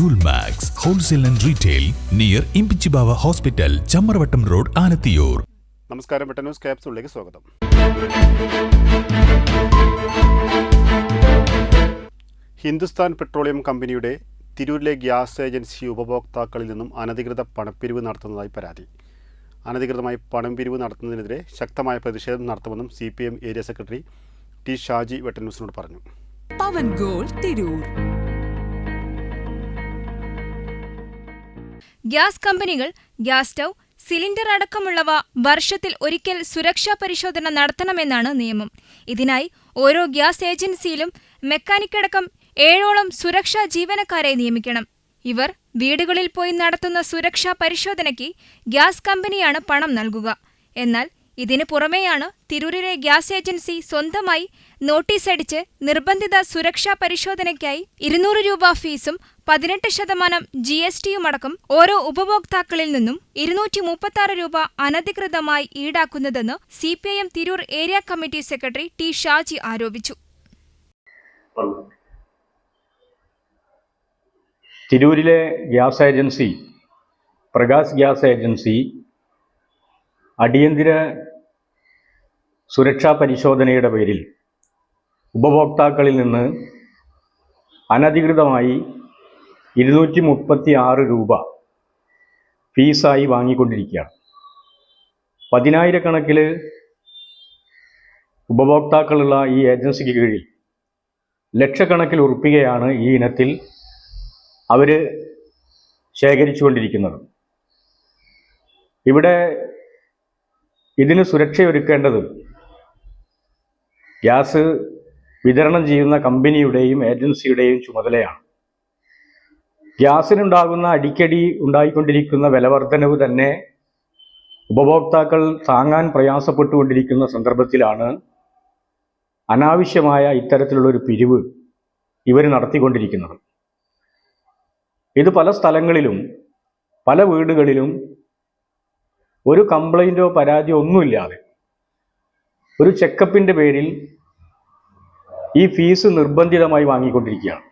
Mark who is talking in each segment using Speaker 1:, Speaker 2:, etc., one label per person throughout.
Speaker 1: Joule max wholesale and retail near Imbichibava hospital Chamravattam road Alathiyur
Speaker 2: നമസ്കാരം പെട്ട news ക്യാപ്സൂളിലേക്ക് സ്വാഗതം. Hindustan petroleum കമ്പനിയുടെ തിരൂരിലെ ഗ്യാസ് ഏജൻസി ഉപഭോക്താക്കളിൽ നിന്നും അനധികൃത പണപ്പിരിവ് നടത്തുന്നതായി പരാതി. അനധികൃതമായി പണം പിരിവ് നടത്തുന്നതിനെതിരെ ശക്തമായ പ്രതിഷേധം നടത്തുമെന്നും C P M area secretary T Shaji വെട്ടന്യൂസിനോട് പറഞ്ഞു.
Speaker 3: പവൻ ഗോൾ തിരൂർ.
Speaker 4: ഗ്യാസ് കമ്പനികൾ ഗ്യാസ് സ്റ്റൗ സിലിണ്ടർ അടക്കമുള്ളവ വർഷത്തിൽ ഒരിക്കൽ സുരക്ഷാ പരിശോധന നടത്തണമെന്നാണ് നിയമം. ഇതിനായി ഓരോ ഗ്യാസ് ഏജൻസിയിലും മെക്കാനിക്കടക്കം ഏഴോളം സുരക്ഷാ ജീവനക്കാരെ നിയമിക്കണം. ഇവർ വീടുകളിൽ പോയി നടത്തുന്ന സുരക്ഷാ പരിശോധനയ്ക്ക് ഗ്യാസ് കമ്പനിയാണ് പണം നൽകുക. എന്നാൽ ഇതിനു പുറമെയാണ് തിരൂരിലെ ഗ്യാസ് ഏജൻസി സ്വന്തമായി നോട്ടീസ് അടിച്ച് നിർബന്ധിത സുരക്ഷാ പരിശോധനയ്ക്കായി ഇരുന്നൂറ് രൂപ ഫീസും പതിനെട്ട് ശതമാനം ജി എസ് ടിയുമടക്കം ഓരോ ഉപഭോക്താക്കളിൽ നിന്നും ഇരുന്നൂറ്റി മുപ്പത്തി രൂപ അനധികൃതമായി ഈടാക്കുന്നതെന്ന് C P I M Tirur area committee secretary T Shaji ആരോപിച്ചു.
Speaker 5: തിരൂരിലെ gas agency Prakash gas agency അടിയന്തര സുരക്ഷാ പരിശോധനയുടെ പേരിൽ ഉപഭോക്താക്കളിൽ നിന്ന് അനധികൃതമായി ഇരുന്നൂറ്റി മുപ്പത്തി ആറ് രൂപ ഫീസായി വാങ്ങിക്കൊണ്ടിരിക്കുകയാണ്. പതിനായിരക്കണക്കിൽ ഉപഭോക്താക്കളുള്ള ഈ ഏജൻസിക്ക് കീഴിൽ ലക്ഷക്കണക്കിൽ ഉറപ്പികയാണ് ഈ ഇനത്തിൽ അവർ ശേഖരിച്ചുകൊണ്ടിരിക്കുന്നത്. ഇവിടെ ഇതിന് സുരക്ഷയൊരുക്കേണ്ടത് ഗ്യാസ് വിതരണം ചെയ്യുന്ന കമ്പനിയുടെയും ഏജൻസിയുടെയും ചുമതലയാണ്. ഗ്യാസിനുണ്ടാകുന്ന അടിക്കടി ഉണ്ടായിക്കൊണ്ടിരിക്കുന്ന വിലവർധനവ് തന്നെ ഉപഭോക്താക്കൾ താങ്ങാൻ പ്രയാസപ്പെട്ടുകൊണ്ടിരിക്കുന്ന സന്ദർഭത്തിലാണ് അനാവശ്യമായ ഇത്തരത്തിലുള്ള ഒരു പിരിവ് ഇവർ നടത്തിക്കൊണ്ടിരിക്കുന്നത്. ഇത് പല സ്ഥലങ്ങളിലും പല വീടുകളിലും ഒരു കംപ്ലൈന്റോ പരാതിയോ ഒന്നുമില്ലാതെ ഒരു ചെക്കപ്പിന്റെ പേരിൽ ഈ ഫീസ് നിർബന്ധിതമായി വാങ്ങിക്കൊണ്ടിരിക്കുകയാണ്.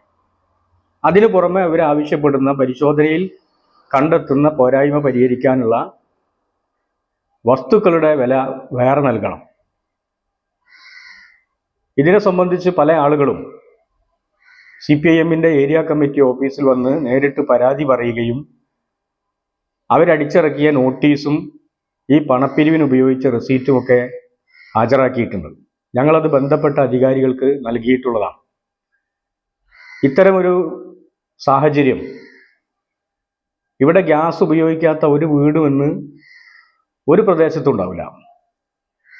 Speaker 5: അതിനു പുറമെ അവർ ആവശ്യപ്പെടുന്ന പരിശോധനയിൽ കണ്ടെത്തുന്ന പോരായ്മ പരിഹരിക്കാനുള്ള വസ്തുക്കളുടെ വില വേറെ നൽകണം. ഇതിനെ സംബന്ധിച്ച് പല ആളുകളും സി പി ഐ എമ്മിന്റെ ഏരിയ കമ്മിറ്റി ഓഫീസിൽ വന്ന് നേരിട്ട് പരാതി പറയുകയും അവരടിച്ചിറക്കിയ നോട്ടീസും ഈ പണപ്പിരിവിന് ഉപയോഗിച്ച റെസീറ്റുമൊക്കെ ഹാജരാക്കിയിട്ടുണ്ട്. ഞങ്ങളത് ബന്ധപ്പെട്ട അധികാരികൾക്ക് നൽകിയിട്ടുള്ളതാണ്. ഇത്തരമൊരു സാഹചര്യം ഇവിടെ ഗ്യാസ് ഉപയോഗിക്കാത്ത ഒരു വീടുമെന്ന് ഒരു പ്രദേശത്തുണ്ടാവില്ല.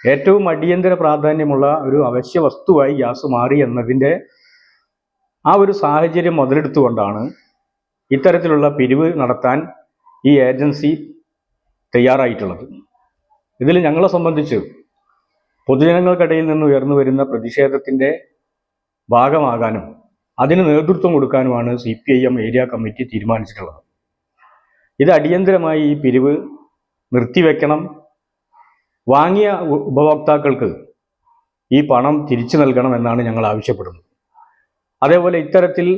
Speaker 5: ഏറ്റവും അടിയന്തര പ്രാധാന്യമുള്ള ഒരു അവശ്യ വസ്തുവായി ഗ്യാസ് മാറി എന്നതിന്റെ ആ ഒരു സാഹചര്യം മുതലെടുത്തുകൊണ്ടാണ് ഇത്തരത്തിലുള്ള പിരിവ് നടത്താൻ ഈ ഏജൻസി തയ്യാറായിട്ടുള്ളത്. ഇതിൽ ഞങ്ങളെ സംബന്ധിച്ച് പൊതുജനങ്ങൾക്കിടയിൽ നിന്ന് ഉയർന്നു വരുന്ന പ്രതിഷേധത്തിന്റെ ഭാഗമാകാനും അതിന് നേതൃത്വം കൊടുക്കാനുമാണ് C P I M area committee തീരുമാനിച്ചിട്ടുള്ളത്. ഇത് അടിയന്തരമായി ഈ പിരിവ് നിർത്തിവെക്കണം. വാങ്ങിയ ഉപഭോക്താക്കൾക്ക് ഈ പണം തിരിച്ചു നൽകണം എന്നാണ് ഞങ്ങൾ ആവശ്യപ്പെടുന്നത്. അതേപോലെ ഇത്തരത്തിൽ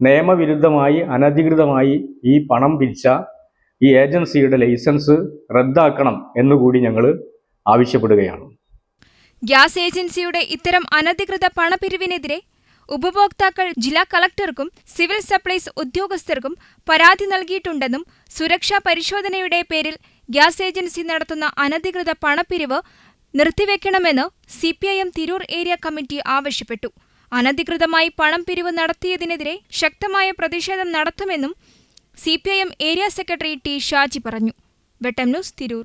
Speaker 5: നിയമവിരുദ്ധമായി അനധികൃതമായി ഈ പണം പിരിച്ച ഈ ഏജൻസിയുടെ ലൈസൻസ് റദ്ദാക്കണം എന്നുകൂടി ഞങ്ങൾ ആവശ്യപ്പെടുകയാണ്.
Speaker 4: ഗ്യാസ് ഏജൻസിയുടെ ഇത്തരം അനധികൃത പണപിരിവിനെതിരെ ഉപഭോക്താക്കൾ ജില്ലാ കളക്ടർക്കും സിവിൽ സപ്ലൈസ് ഉദ്യോഗസ്ഥർക്കും പരാതി നൽകിയിട്ടുണ്ടെന്നും സുരക്ഷാ പരിശോധനയുടെ പേരിൽ ഗ്യാസ് ഏജൻസി നടത്തുന്ന അനധികൃത പണപ്പിരിവ് നിർത്തിവെക്കണമെന്ന് C P I M Tirur area committee ആവശ്യപ്പെട്ടു. അനധികൃതമായി പണം പിരിവ് നടത്തിയതിനെതിരെ ശക്തമായ പ്രതിഷേധം നടത്തുമെന്നും C area secretary T Shaji പറഞ്ഞു. വെട്ടം ന്യൂസ് തിരൂർ.